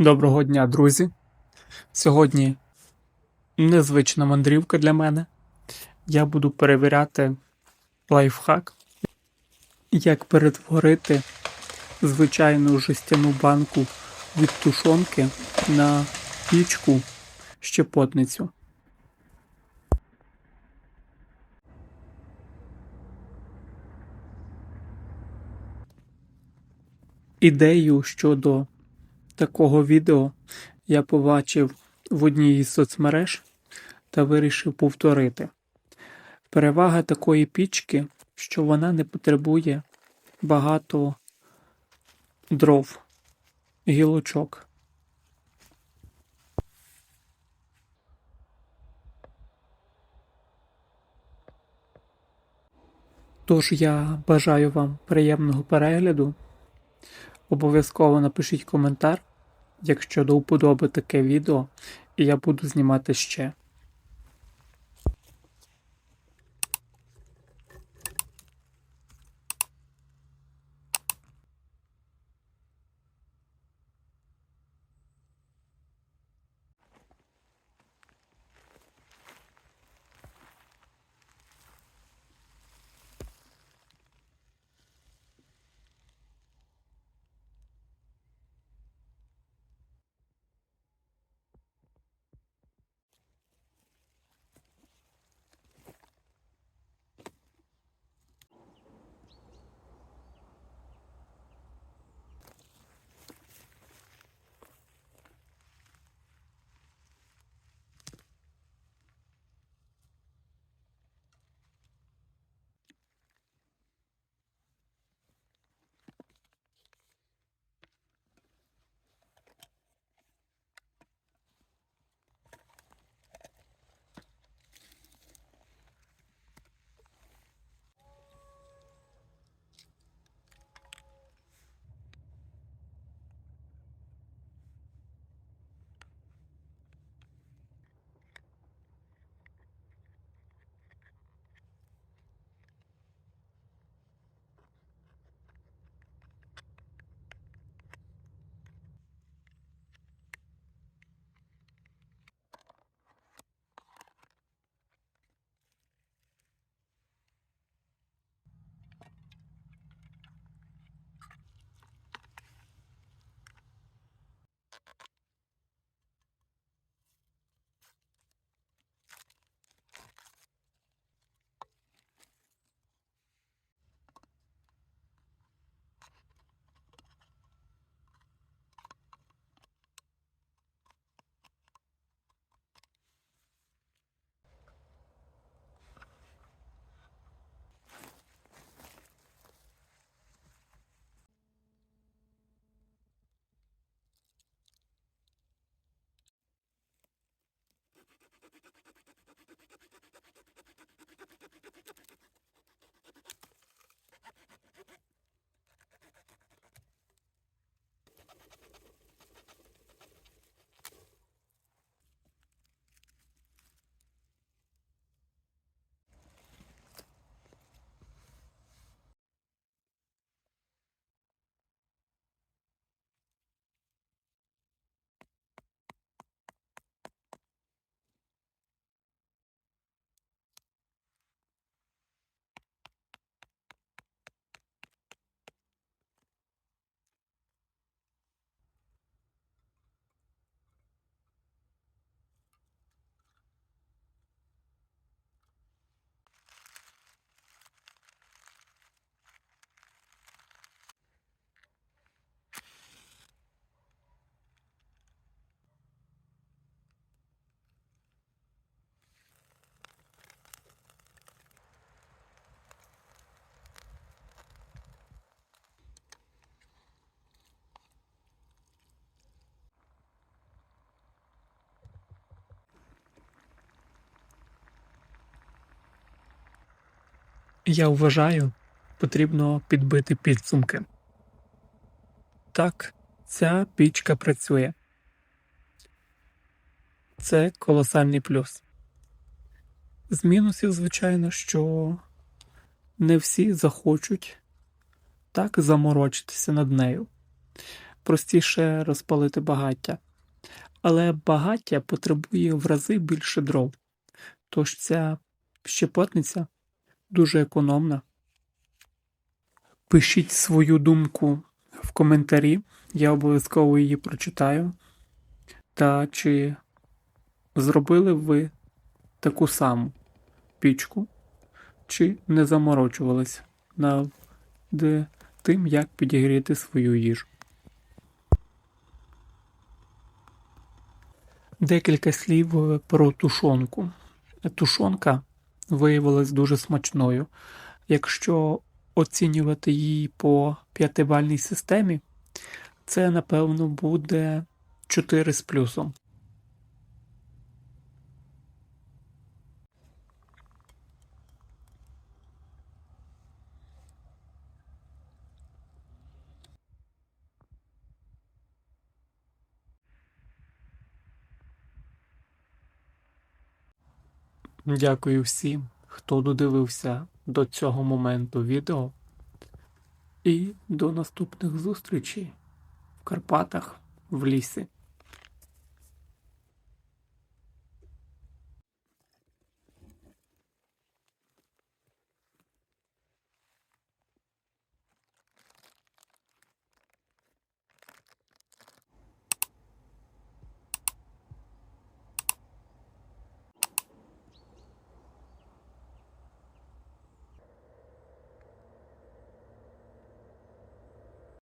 Доброго дня, друзі. Сьогодні незвична мандрівка для мене. Я буду перевіряти лайфхак, як перетворити звичайну жестяну банку від тушонки на пічку щепотницю. Ідею щодо такого відео я побачив в одній із соцмереж та вирішив повторити. Перевага такої пічки, що вона не потребує багато дров, гілочок. Тож я бажаю вам приємного перегляду. Обов'язково напишіть коментар, якщо до вподоби таке відео, і я буду знімати ще. Я вважаю, потрібно підбити підсумки. Так, ця пічка працює. Це колосальний плюс. З мінусів, звичайно, що не всі захочуть так заморочитися над нею. простіше розпалити багаття. Але багаття потребує в рази більше дров. Тож ця щепотниця дуже економна. Пишіть свою думку в коментарі, я обов'язково її прочитаю. Та чи зробили ви таку саму пічку, чи не заморочувались над тим, як підігріти свою їжу. Декілька слів про тушонку. Тушонка виявилась дуже смачною. Якщо оцінювати її по п'ятибальній системі, це напевно буде 4 з плюсом. Дякую всім, хто додивився до цього моменту відео. І до наступних зустрічей в Карпатах в лісі.